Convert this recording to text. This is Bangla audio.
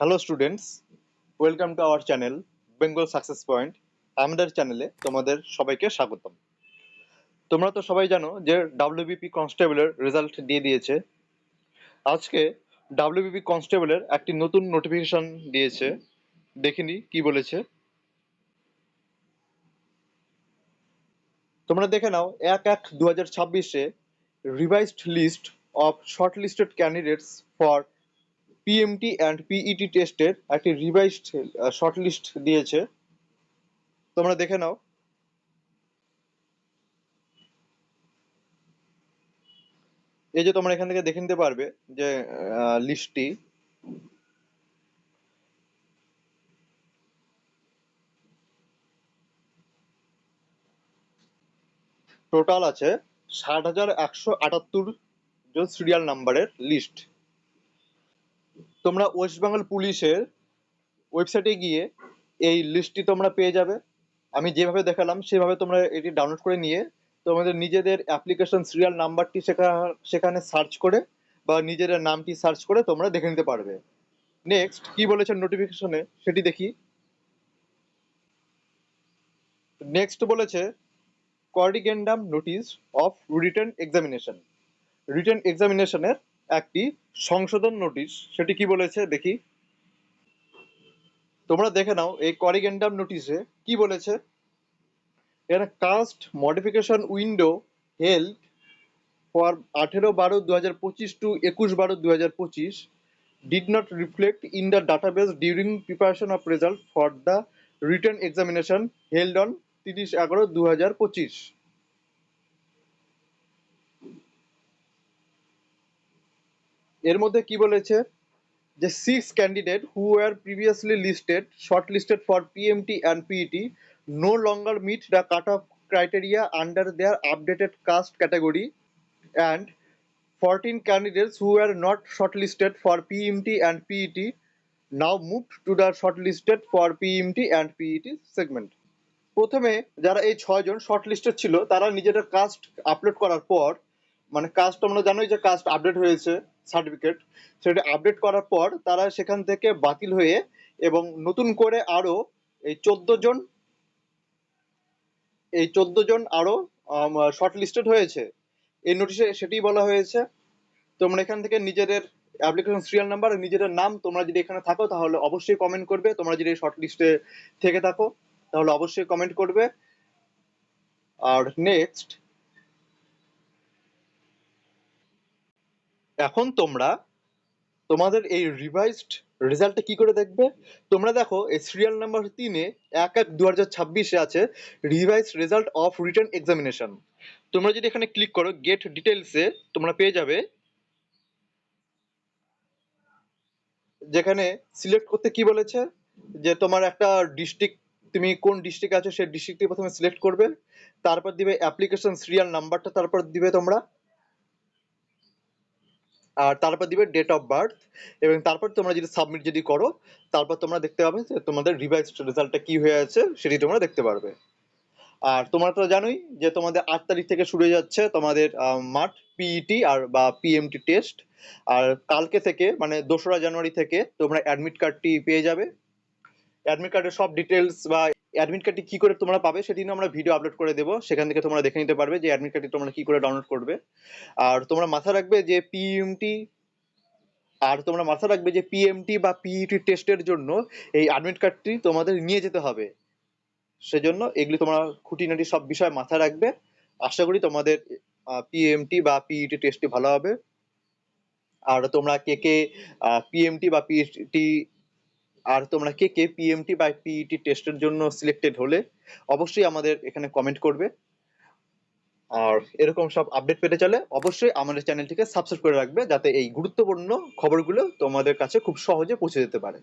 Hello students welcome to our channel Bengal success point আমাদের চ্যানেলে তোমাদের সবাইকে স্বাগতম। তোমরা তো সবাই জানো যে ডাব্লিউবিপি কনস্টেবলের রেজাল্ট দিয়ে দিয়েছে। আজকে ডাব্লিউবিপি কনস্টেবলের একটি নতুন নোটিফিকেশন দিয়েছে। দেখিনি কি বলেছে। তোমরা দেখে নাও, এক এক দু হাজার ছাব্বিশে revised list of short listed candidates for PMT and PET টেস্টের একটি রিভাইজড শর্ট লিস্ট দিয়েছে। তোমরা দেখে নাও। এই যে তোমরা এখান থেকে দেখে নিতে পারবে যে লিস্টটি টোটাল আছে ষাট হাজার একশো আটাত্তর জন সিরিয়াল নাম্বারের লিস্ট তোমরা ওয়েস্ট বেঙ্গল পুলিশের ওয়েবসাইটে গিয়ে এই লিস্টটি তোমরা পেয়ে যাবে। আমি যেভাবে দেখালাম, সেভাবে তোমরা এটি ডাউনলোড করে নিয়ে তোমাদের নিজেদের অ্যাপ্লিকেশন সিরিয়াল নাম্বারটি সেখানে সার্চ করে বা নিজেদের নামটি সার্চ করে তোমরা দেখে নিতে পারবে। নেক্সট কি বলেছে নোটিফিকেশনে সেটি দেখি। নেক্সট বলেছে corrigendum notice of written examination written এক্সামিনেশনের একটি সংশোধন নোটিশ, সেটি কি বলেছে দেখি। তোমরা দেখে নাও, এই করিগেন্ডাম নোটিশে কি বলেছে? এখানে caste modification window held for আঠেরো বারো দু হাজার পঁচিশ টু একুশ বারো দু হাজার পঁচিশ did not reflect in the database during preparation of result for the written examination held on তিরিশ এগারো দু হাজার পঁচিশ। এর মধ্যে কি বলেছে? যে six candidate who are previously listed short listed for PMT and PET no longer meet the cut off criteria under their updated caste category and fourteen candidates who are not short listed for PMT and PET now move to the short listed for PMT and PET segment প্রথমে যারা এই ছয়জন শর্ট লিস্টেড ছিল, তারা নিজেদের কাস্ট আপলোড করার পর মানে কাস্ট তোমরা জানোই যে কাস্ট আপডেট হয়েছে সার্টিফিকেট সেটা আপডেট করার পর তারা সেখান থেকে বাতিল হয়ে এবং নতুন করে আরও এই চোদ্দ জন, এই চোদ্দ জন আরও শর্ট লিস্টেড হয়েছে। এই নোটিশে সেটি বলা হয়েছে। তোমরা এখান থেকে নিজেদের অ্যাপ্লিকেশন সিরিয়াল নাম্বার নিজেদের নাম তোমরা যদি এখানে থাকো, তাহলে অবশ্যই কমেন্ট করবে। তোমরা যদি শর্ট লিস্টে থেকে থাকো, তাহলে অবশ্যই কমেন্ট করবে। আর নেক্সট এখন তোমরা তোমাদের এই রিভাইজড রেজাল্টটা কি করে দেখবে? তোমরা দেখো, এই সিরিয়াল নাম্বার তিনে এক এক দু হাজার ছাব্বিশে আছে revise result of written examination তোমরা যদি এখানে ক্লিক করো গেট ডিটেলসে তোমরা পেয়ে যাবে যেখানে সিলেক্ট করতে কি বলেছে? যে তোমার একটা ডিস্ট্রিক্ট তুমি কোন ডিস্ট্রিক্ট আছো, সেই ডিস্ট্রিক্টটি প্রথমে সিলেক্ট করবে। তারপর দিবে অ্যাপ্লিকেশন সিরিয়াল নাম্বারটা তারপর দিবে তোমরা আর তারপর দিবে ডেট অফ বার্থ এবং তারপর তোমরা যদি সাবমিট যদি করো, তারপর তোমরা দেখতে পাবে যে তোমাদের রিভাইজড রেজাল্টটা কি হয়ে আছে সেটি তোমরা দেখতে পারবে। আর তোমরা তো জানোই যে তোমাদের আট তারিখ থেকে শুরু হয়ে যাচ্ছে তোমাদের মাঠ পিইটি আর বা পিএমটি টেস্ট আর কালকে থেকে মানে দোসরা জানুয়ারি থেকে তোমরা অ্যাডমিট কার্ডটি পেয়ে যাবে। অ্যাডমিট কার্ডের সব ডিটেলস বা অ্যাডমিট কার্ডটি কি করে তোমরা পাবে সেটি নিয়ে আমরা ভিডিও আপলোড করে দেবো। সেখান থেকে তোমরা দেখে নিতে পারবে যে অ্যাডমিট কার্ডটি তোমরা কি করে ডাউনলোড করবে। আর তোমরা মাথায় রাখবে যে পিএমটি আর তোমরা মাথায় রাখবে যে পিএমটি বা পিইটি টেস্টের জন্য এই অ্যাডমিট কার্ডটি তোমাদের নিয়ে যেতে হবে। সেজন্য এগুলি তোমরা খুঁটিনাটি সব বিষয় মাথায় রাখবে। আশা করি তোমাদের পিএমটি বা পিইটি টেস্টটি ভালো হবে। আর তোমরা কে কে পিএমটি বা পিইটি আর তোমরা কে কে পিএমটি বা পিইটি টেস্টের জন্য সিলেক্টেড হলে অবশ্যই আমাদের এখানে কমেন্ট করবে। আর এরকম সব আপডেট পেতে চলে অবশ্যই আমাদের চ্যানেলটিকে সাবস্ক্রাইব করে রাখবে যাতে এই গুরুত্বপূর্ণ খবরগুলো তোমাদের কাছে খুব সহজে পৌঁছে যেতে পারে।